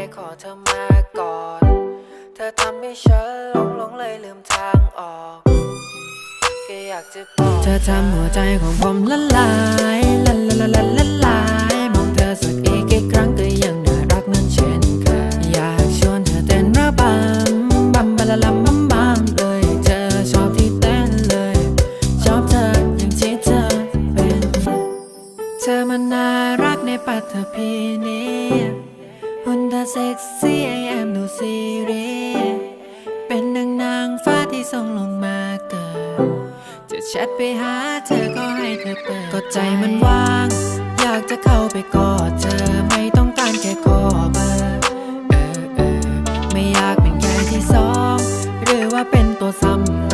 ค่ขอเธอมาก่อน เธอทำให้ฉันหลงหลงเลยลืมทางออกแค่อยากจะบอกเธอทำหัวใจของผมละลายละละละละละลายมองเธอสักอีกกี่ครั้งก็ยังน่ารักเหมือนเช่นเคยอยากชวนเธอเต้นระบำบัมบะละลัมบัมบัมเลยเธอชอบที่เต้นเลยชอบเธออย่างที่เธอเป็นเธอมันน่ารักในปัตภีนี้ คุณเาเซ็กซี่ไอแอมดูเซรีเป็นนางนางฟ้าที่ส่งลงมาเกิด จะแชทไปหาเธอก็ให้เธอเปิด ก็ใจมันว่าง อยากจะเข้าไปกอดเธอ ไม่ต้องการแค่ขอเบอร์เออเออไม่อยากเป็นแค่ที่สอง หรือว่าเป็นตัวซ้ำ